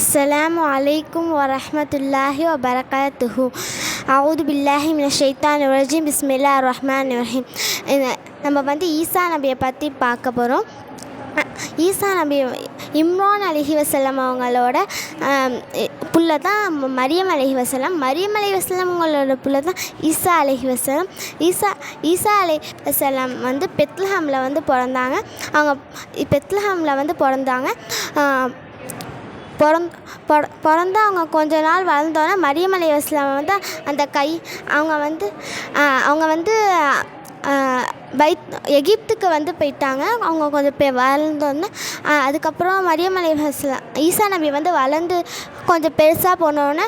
السلام عليكم ورحمة الله وبركاته أعوذ بالله من الشيطان الرجيم بسم الله الرحمن الرحيم இந்த- நம்ம வந்து ஈசா நபியை பற்றி பார்க்க போகிறோம் ஈசா நபி இம்ரான் அலிஹி வசல்லம் அவங்களோட ஆம், இ- புள்ள தான் ம- மரியம் அலிஹி வசல்லம் மரியம் அலி வசல்லம் அவங்களோட புள்ள தான் ஈசா அலிஹி வசல்லம் ஈசா ஈசா அலி வசல்லம் வந்து பெத்லஹாமில் வந்து பிறந்தாங்க அவங்க பெத்லஹாமில் வந்து பிறந்தாங்க ஆ, பிறந் பிற பிறந்து அவங்க கொஞ்ச நாள் வளர்ந்தோன்னே மரியமலை அலி வந்து அந்த கை அவங்க வந்து அவங்க வந்து ஆஹ், பைத் எகிப்துக்கு வந்து போயிட்டாங்க. அவங்க கொஞ்சம் பே வளர்ந்தோன்னே அதுக்கப்புறம் மரியமலை அலி ஈசா நபி வந்து வளர்ந்து கொஞ்சம் பெருசாக போனோடனே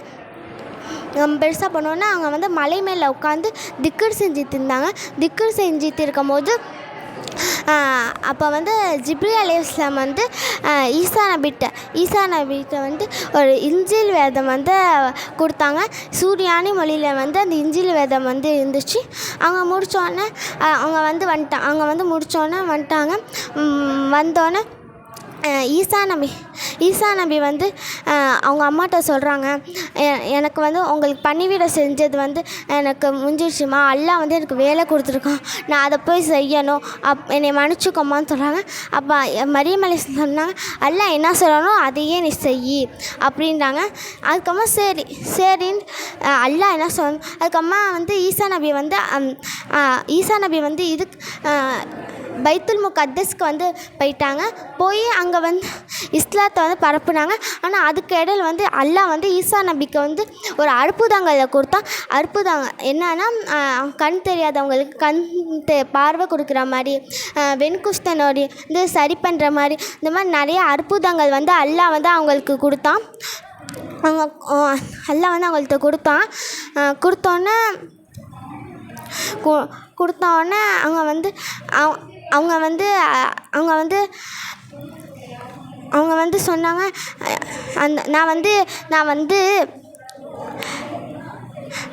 பெருசாக போனோன்னே அவங்க வந்து மலை மேலே உட்காந்து திக்கர் செஞ்சுட்டு இருந்தாங்க. திக்கர் செஞ்சுட்டு இருக்கும்போது அப்போ வந்து ஜிப்ரி அலி இஸ்லாம் வந்து ஈசா நபிட்ட ஈசா நபிட்ட வந்து ஒரு இஞ்சில் வேதம் வந்து கொடுத்தாங்க. சூரியானி மொழியில் வந்து அந்த இஞ்சில் வேதம் வந்து இருந்துச்சு. அவங்க முடித்தோடனே அவங்க வந்து வந்துட்டாங்க அவங்க வந்து முடித்தோடனே வந்துட்டாங்க. வந்தோடனே ஈசா நபி ஈசா நபி வந்து அவங்க அம்மாட்ட சொல்கிறாங்க எனக்கு வந்து உங்களுக்கு பணிவிடை செஞ்சது வந்து எனக்கு முடிஞ்சிருச்சுமா அல்லாஹ் வந்து எனக்கு வேலை கொடுத்துருக்கான். நான் அதை போய் செய்யணும். அப் என்னை மன்னிச்சுக்கோமான்னு சொல்கிறாங்க அப்போ மரியமலை சொன்னாங்க அல்லாஹ் என்ன சொல்கிறானோ அதையே நீ செய். அப்படின்றாங்க. அதுக்கப்புறமா சரி சரின்னு அல்லா அல்லாஹ் என்ன சொல் அதுக்கப்புறமா வந்து ஈசா நபி வந்து ஈசா நபி வந்து இதுக்கு பைத்துல் முகத்தஸ்க்கு வந்து போயிட்டாங்க. போய் அங்கே வந்து இஸ்லாத்தை வந்து பரப்புனாங்க. ஆனால் அதுக்கு இடையில் வந்து அல்லாஹ் வந்து ஈசா நபிக்கு வந்து ஒரு அற்புதங்களை கொடுத்தான். அற்புதங்கள் என்னன்னா கண் தெரியாதவங்களுக்கு கண் தெ பார்வை கொடுக்குற மாதிரி ஆஹ், வெண்குஷ்டனோடி இது சரி பண்ணுற மாதிரி இந்த மாதிரி நிறைய அற்புதங்கள் வந்து அல்லாஹ் வந்து அவங்களுக்கு கொடுத்தான். அவங்க எல்லாம் அல்லாஹ் வந்து அவங்கள்ட்ட கொடுத்தான். கொடுத்தோன்னே கொடுத்தோன்னே கொடுத்தோடனே அவங்க வந்து அவ- அவங்க வந்து அவங்க வந்து அவங்க வந்து சொன்னாங்க அந்த நான் வந்து நான் வந்து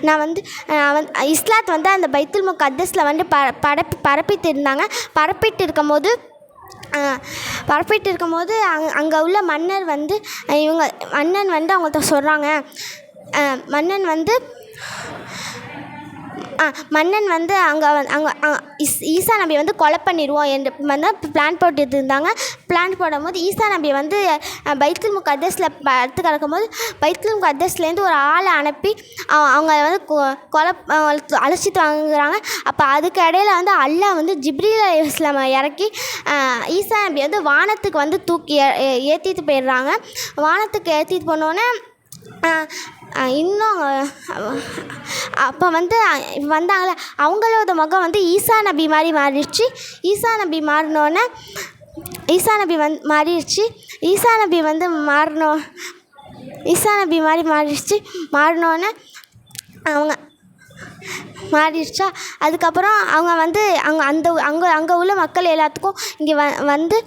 நான் வந்து நான் வந்து இஸ்லாத் வந்து அந்த பைத்துல் முக்கத்தஸில் வந்து ப பரப்பி பரப்பிட்டு இருந்தாங்க பரப்பிட்டு இருக்கும்போது போது பரப்பிட்டு இருக்கும்போது அங் அங்கே உள்ள மன்னர் வந்து இவங்க மன்னன் வந்து அவங்கள்ட்ட சொல்கிறாங்க மன்னன் வந்து மன்னன் வந்து அங்கே அங்கே இஸ் ஈசா நபி வந்து கொலை பண்ணிடுவோம் என்று வந்து பிளான் போட்டுட்டு இருந்தாங்க பிளான் போடும்போது ஈசா நபி வந்து அஹ், பைத்துல் முகத்தஸில் படுத்து கிடக்கும்போது பைத்துல் முகத்தஸ்லேருந்து ஒரு ஆளை அனுப்பி அவங்க வந்து கொ- கொலை அழைச்சிட்டு வாங்குறாங்க. அப்போ அதுக்கு இடையில வந்து அல்லாஹ் வந்து ஜிப்ரீல் அலி இறக்கி ஈசா நபி வந்து வானத்துக்கு வந்து தூக்கி ஏற்றிட்டு போயிடுறாங்க. வானத்துக்கு ஏற்றிட்டு போனோன்னே இன்னும் அப்போ வந்து வந்தாங்கள அவங்களோட முகம் வந்து ஈசா நபி மாதிரி மாறிடுச்சு. ஈசா நபி மாறினோன்னே ஈசா நபி வந் மாறிடுச்சு. ஈசா நபி வந்து மாறினோ ஈசா நபி மாதிரி மாறிடுச்சு. மாறினோன்னே அவங்க மாறிடுச்சா? அதுக்கப்புறம் அவங்க வந்து அவங்க அந்த அங்கே அங்கே உள்ள மக்கள் எல்லாத்துக்கும் இங்கே வ வந்து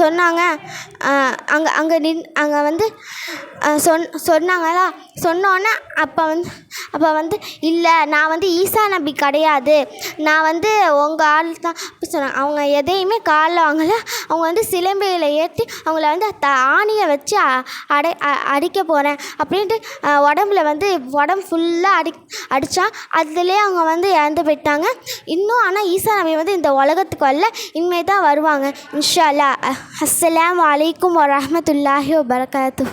சொன்னாங்க. அங்கே அங்கே நின் அங்கே வந்து சொன் சொன்னாங்களா? சொன்னோன்னே அப்போ வந்து அப்போ வந்து இல்லை நான் வந்து ஈசா நபி கிடையாது. நான் வந்து உங்கள் ஆள் தான். அப்படி சொன்னாங்க. அவங்க எதையுமே காலில் வாங்கல. அவங்க வந்து சிலம்பையில் ஏற்றி அவங்கள வந்து த ஆணியை வச்சு அடை அடிக்க போகிறேன் அப்படின்ட்டு உடம்புல வந்து உடம்பு ஃபுல்லாக அடி அடித்தா அதுலேயே அவங்க வந்து இறந்து போயிட்டாங்க. இன்னும் ஆனால் ஈசா நபி வந்து இந்த உலகத்துக்கு வரல இனிமே தான் வருவாங்க. இன்ஷா அல்லா அஸ்ஸலாமு வலைக்கும் வரமத்துல்லாஹி வபரகாத்து